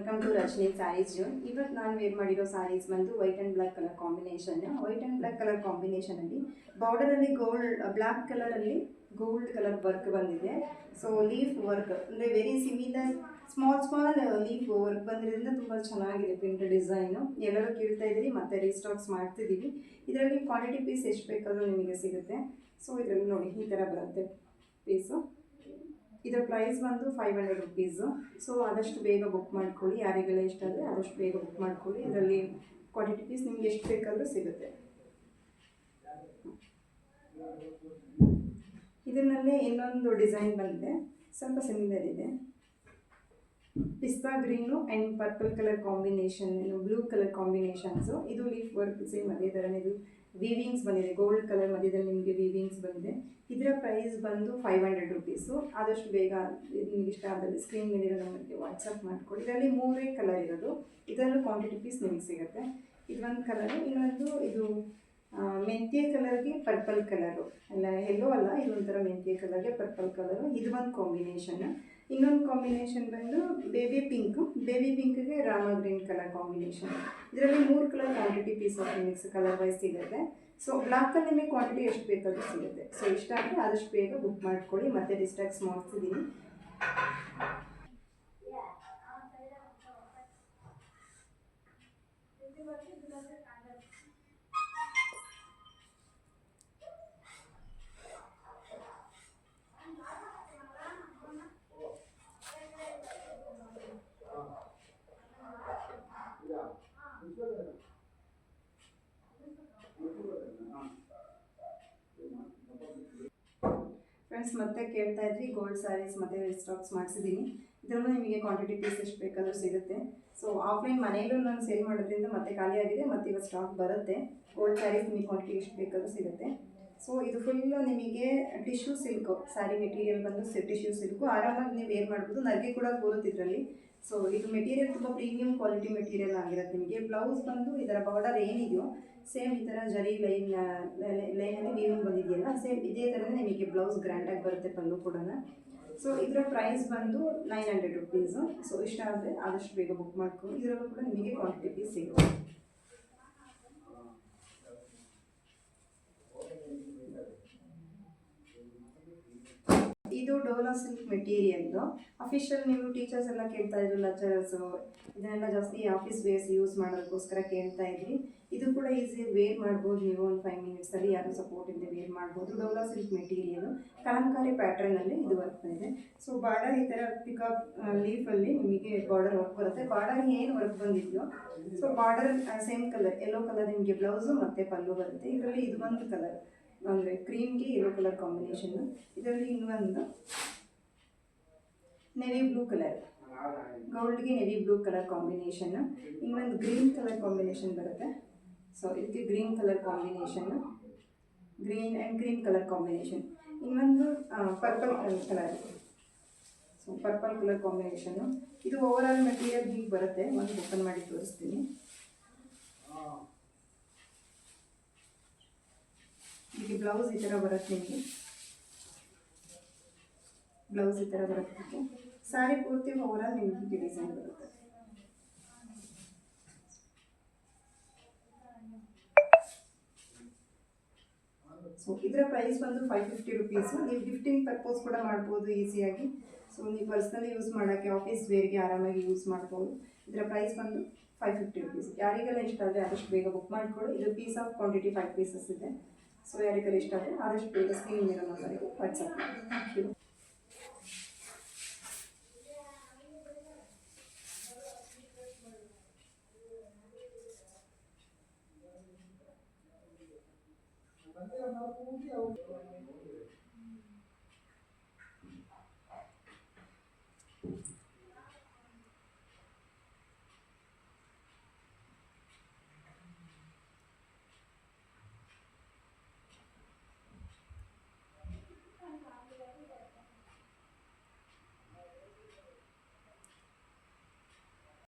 Welcome to Rachane sarees zone ಇವತ್ತು ನಾನು wear ಮಾಡಿರೋ ಸ್ಯಾರೀಸ್ ಬಂದು white and black colour combination white and black colour ಕಾಂಬಿನೇಷನಲ್ಲಿ ಬಾರ್ಡರಲ್ಲಿ ಗೋಲ್ಡ್ ಬ್ಲ್ಯಾಕ್ ಕಲರಲ್ಲಿ ಗೋಲ್ಡ್ ಕಲರ್ ವರ್ಕ್ ಬಂದಿದೆ. ಸೊ ಲೀಫ್ ವರ್ಕ್ ಅಂದರೆ very similar small small leaf work ಬಂದಿರೋದ್ರಿಂದ ತುಂಬ ಚೆನ್ನಾಗಿದೆ ಪ್ರಿಂಟ್ ಡಿಸೈನು ಎಲ್ಲರೂ ಕೇಳ್ತಾ ಇದ್ದೀವಿ ಮತ್ತೆ ರೀಸ್ಟಾಕ್ಸ್ ಮಾಡ್ತಿದ್ದೀವಿ. ಇದರಲ್ಲಿ ಕ್ವಾಂಟಿಟಿ ಪೀಸ್ ಎಷ್ಟು ಬೇಕಾದರೂ ನಿಮಗೆ ಸಿಗುತ್ತೆ. ಸೊ ಇದರಲ್ಲಿ ನೋಡಿ, ಈ ಥರ ಬರುತ್ತೆ ಪೀಸು ಇದರ ಪ್ರೈಸ್ ಬಂದು ಫೈವ್ ಹಂಡ್ರೆಡ್ ರುಪೀಸು ಸೊ ಆದಷ್ಟು ಬೇಗ ಬುಕ್ ಮಾಡ್ಕೊಳ್ಳಿ. ಯಾರಿಗೆಲ್ಲ ಇಷ್ಟ ಆದರೆ ಆದಷ್ಟು ಬೇಗ ಬುಕ್ ಮಾಡ್ಕೊಳ್ಳಿ. ಇದರಲ್ಲಿ ಕ್ವಾಂಟಿಟಿ ಪೀಸ್ ನಿಮ್ಗೆ ಎಷ್ಟು ಬೇಕಾದರೂ ಸಿಗುತ್ತೆ. ಇದರಲ್ಲೇ ಇನ್ನೊಂದು ಡಿಸೈನ್ ಬಂದಿದೆ. ಸ್ವಲ್ಪ ಸಿಮಿಲರ್ ಇದೆ. ಪಿಸ್ತಾ green and purple colour combination blue colour combinations ಇದು ಲೀಫ್ ವರ್ಕ್ ಸೇಮ್ ಅದೇ ಥರನೇ ಇದು. ವೀವಿಂಗ್ಸ್ ಬಂದಿದೆ ಗೋಲ್ಡ್ ಕಲರ್ ಮಧ್ಯದಲ್ಲಿ ನಿಮಗೆ ವಿವಿಂಗ್ಸ್ ಬಂದಿದೆ. ಇದರ ಪ್ರೈಸ್ ಬಂದು ಫೈವ್ ಹಂಡ್ರೆಡ್ ರುಪೀಸು ಆದಷ್ಟು ಬೇಗ ನಿಮ್ಗೆ ಇಷ್ಟ ಆದಲ್ಲಿ ಸ್ಕ್ರೀನ್ ಮೇಲಿರೋ ನಂಬರ್ಗೆ ವಾಟ್ಸಪ್ ಮಾಡ್ಕೊಳ್ಳಿ. ಇದರಲ್ಲಿ ಮೂರೇ ಕಲರ್ ಇರೋದು. ಇದರಲ್ಲೂ ಕ್ವಾಂಟಿಟಿ ಪೀಸ್ ನಿಮಗೆ ಸಿಗುತ್ತೆ. ಇದೊಂದು ಕಲರು ಇನ್ನೊಂದು ಇದು ಮೆಂತ್ಯ ಕಲರ್ಗೆ ಪರ್ಪಲ್ ಕಲರು ಅಲ್ಲ ಎಲ್ಲೋ ಅಲ್ಲ, ಇದೊಂಥರ ಮೆಂತ್ಯ ಕಲರ್ಗೆ ಪರ್ಪಲ್ ಕಲರು ಇದು ಒಂದು ಕಾಂಬಿನೇಷನ್ ಇನ್ನೊಂದು ಕಾಂಬಿನೇಷನ್ ಬಂದು ಬೇಬಿ ಪಿಂಕ್ ಬೇಬಿ ಪಿಂಕ್ಗೆ ರಾಮ ಗ್ರೀನ್ ಕಲರ್ ಕಾಂಬಿನೇಷನ್ ಇದರಲ್ಲಿ ಮೂರು colour quantity piece of mix colour wise ಸಿಗುತ್ತೆ. ಸೊ ಬ್ಲಾಕಲ್ಲಿ ನಿಮಗೆ ಕ್ವಾಂಟಿಟಿ ಎಷ್ಟು ಬೇಕಾದರೂ ಸಿಗುತ್ತೆ. ಸೊ ಇಷ್ಟ ಆದರೆ ಆದಷ್ಟು ಬೇಗ ಬುಕ್ ಮಾಡ್ಕೊಳ್ಳಿ. ಮತ್ತೆ ಡಿಸ್ಟ್ರಾಕ್ಸ್ ಮಾಡ್ತಿದ್ದೀನಿ. ಫ್ರೆಂಡ್ಸ್ ಮತ್ತೆ ಕೇಳ್ತಾ ಇದ್ರಿ ಗೋಲ್ಡ್ ಸ್ಯಾರೀಸ್ ಮತ್ತೆ ಸ್ಟಾಕ್ಸ್ ಮಾಡಿಸಿದ್ದೀನಿ. ಇದರಲ್ಲೂ ನಿಮಗೆ ಕ್ವಾಂಟಿಟಿ ಪೀಸ್ ಎಷ್ಟು ಬೇಕಾದರೂ ಸಿಗುತ್ತೆ. ಸೊ ಆಫ್ಲೈನ್ ಮನೆಯಲ್ಲೂ ನಾನು ಸೇಲ್ ಮಾಡೋದ್ರಿಂದ ಮತ್ತೆ ಖಾಲಿ ಆಗಿದೆ, ಮತ್ತೆ ಇವತ್ತು ಸ್ಟಾಕ್ ಬರುತ್ತೆ. ಗೋಲ್ಡ್ ಸ್ಯಾರೀಸ್ ನಿಮಗೆ ಕ್ವಾಂಟಿಟಿ ಎಷ್ಟು ಬೇಕಾದರೂ ಸಿಗುತ್ತೆ. ಸೊ ಇದು ಫುಲ್ಲು ನಿಮಗೆ ಟಿಶ್ಯೂ ಸಿಲ್ಕು ಸ್ಯಾರಿ ಮೆಟೀರಿಯಲ್ ಬಂದು ಟಿಶ್ಯೂ ಸಿಲ್ಕು ಆರಾಮಾಗಿ ನೀವು ವೇರ್ ಮಾಡ್ಬೋದು. ನನಗೆ ಕೂಡ ಕೂರುತ್ತೆ ಇದರಲ್ಲಿ. ಸೊ ಇದು ಮೆಟೀರಿಯಲ್ ತುಂಬ ಪ್ರೀಮಿಯಂ ಕ್ವಾಲಿಟಿ ಮೆಟೀರಿಯಲ್ ಆಗಿರುತ್ತೆ ನಿಮಗೆ. ಬ್ಲೌಸ್ ಬಂದು ಇದರ ಬಾರ್ಡರ್ ಏನಿದೆಯೋ ಸೇಮ್ ಈ ಥರ ಜರಿ ಲೈನ್ ಲೈನಲ್ಲಿ ವೀವಿಂಗ್ ಬಂದಿದೆಯಲ್ಲ ಸೇಮ್ ಇದೇ ಥರನೇ ನಿಮಗೆ ಬ್ಲೌಸ್ ಗ್ರ್ಯಾಂಡಾಗಿ ಬರುತ್ತೆ ಪಲ್ಲು ಕೂಡ. ಸೊ ಇದರ ಪ್ರೈಸ್ ಬಂದು ನೈನ್ ಹಂಡ್ರೆಡ್ ರುಪೀಸು ಸೊ ಇಷ್ಟ ಆದರೆ ಆದಷ್ಟು ಬೇಗ ಬುಕ್ ಮಾಡ್ಕೊಂಡು ಇದರಲ್ಲೂ ಕೂಡ ನಿಮಗೆ ಕ್ವಾಂಟಿಟಿ ಸಿಗುತ್ತೆ. ಇದು ಡೋಲೋ ಸಿಲ್ಕ್ ಮೆಟೀರಿಯಲ್ದು ಅಫಿಷಿಯಲ್ ನೀವು ಟೀಚರ್ಸ್ ಎಲ್ಲ ಕೇಳ್ತಾ ಇದ್ರು ಲೆಕ್ಚರರ್ಸು ಇದನ್ನೆಲ್ಲ ಜಾಸ್ತಿ ಆಫೀಸ್ ವೇಸ್ ಯೂಸ್ ಮಾಡೋದಕ್ಕೋಸ್ಕರ ಕೇಳ್ತಾ ಇದ್ರಿ ಇದು ಕೂಡ ಈಸಿ ವೇರ್ ಮಾಡ್ಬೋದು ನೀವು ಒಂದು ಫೈವ್ ಮಿನಿಟ್ಸಲ್ಲಿ ಯಾರು ಸಪೋರ್ಟ್ ಇಲ್ಲದೆ ವೇರ್ ಮಾಡ್ಬೋದು. ಡೋಲಾ ಸಿಲ್ಕ್ ಮೆಟೀರಿಯಲ್ ಕಲಂಕಾರಿ ಪ್ಯಾಟ್ರನಲ್ಲಿ ಇದು ವರ್ಕ್ ಇದೆ ಸೊ ಬಾರ್ಡರ್ ಈ ಥರ ಪಿಕಪ್ ಲೀಫಲ್ಲಿ ನಿಮಗೆ ಬಾರ್ಡರ್ ವರ್ಕ್ ಬರುತ್ತೆ. ಬಾರ್ಡರ್ ಏನು work ಬಂದಿದೆಯೋ so border same colour yellow colour ನಿಮಗೆ ಬ್ಲೌಸು ಮತ್ತು ಪಲ್ಲು ಬರುತ್ತೆ. ಇದರಲ್ಲಿ ಇದು ಒಂದು ಕಲರ್ ಅಂದರೆ ಕ್ರೀಮ್ಗೆ ಯೆಲ್ಲೋ ಕಲರ್ ಕಾಂಬಿನೇಷನ್ ಇದರಲ್ಲಿ ಇನ್ನೊಂದು ನೆವಿ ಬ್ಲೂ ಕಲರ್ ಗೋಲ್ಡ್ಗೆ ನೆವಿ ಬ್ಲೂ ಕಲರ್ ಕಾಂಬಿನೇಷನ್ ಇನ್ನೊಂದು ಗ್ರೀನ್ ಕಲರ್ ಕಾಂಬಿನೇಷನ್ ಬರುತ್ತೆ. ಸೊ ಇದಕ್ಕೆ green colour combination green and green colour combination ಇನ್ನೊಂದು purple colour so purple colour combination ಇದು ಓವರ್ ಆಲ್ ಮೆಟೀರಿಯಲ್ ಹೀಗೆ ಬರುತ್ತೆ. ಒಂದು ಓಪನ್ ಮಾಡಿ ತೋರಿಸ್ತೀನಿ. ಇದಕ್ಕೆ ಬ್ಲೌಸ್ ಈ ಥರ ಬರುತ್ತೆ ನಿಮಗೆ. ಬ್ಲೌಸ್ ಈ ಥರ ಬರುತ್ತೆ. ಸ್ಯಾರಿ ಪೂರ್ತಿ ಓವರ್ ನಿಮಗೆ ಡಿಸೈನ್ ಬರುತ್ತೆ. ಸೊ ಇದರ ಪ್ರೈಸ್ ಬಂದು ಫೈವ್ ಫಿಫ್ಟಿ ರುಪೀಸು ನೀವು ಗಿಫ್ಟಿಂಗ್ ಪರ್ಪೋಸ್ ಕೂಡ ಮಾಡ್ಬೋದು ಈಸಿಯಾಗಿ ಸೊ ನೀವು ಪರ್ಸ್ನಲಿ ಯೂಸ್ ಮಾಡೋಕ್ಕೆ ಆಫೀಸ್ ವೇರ್ಗೆ ಆರಾಮಾಗಿ ಯೂಸ್ ಮಾಡ್ಬೋದು. ಇದರ ಪ್ರೈಸ್ ಬಂದು ಫೈವ್ ಫಿಫ್ಟಿ ರುಪೀಸ್ ಯಾರಿಗೆಲ್ಲ ಇಷ್ಟ ಆದರೆ ಆದಷ್ಟು ಬೇಗ ಬುಕ್ ಮಾಡಿಕೊಳ್ಳಿ. ಇದು piece of quantity five pieces ಇದೆ. ಸೊ ಯಾರಿಗೆಲ್ಲ ಇಷ್ಟ ಆದರೆ ಆದಷ್ಟು ಬೇಗ ಸ್ಕ್ರೀನ್ ಇರೋ ನಂಬರಿಗೆ WhatsApp thank you Até a nota.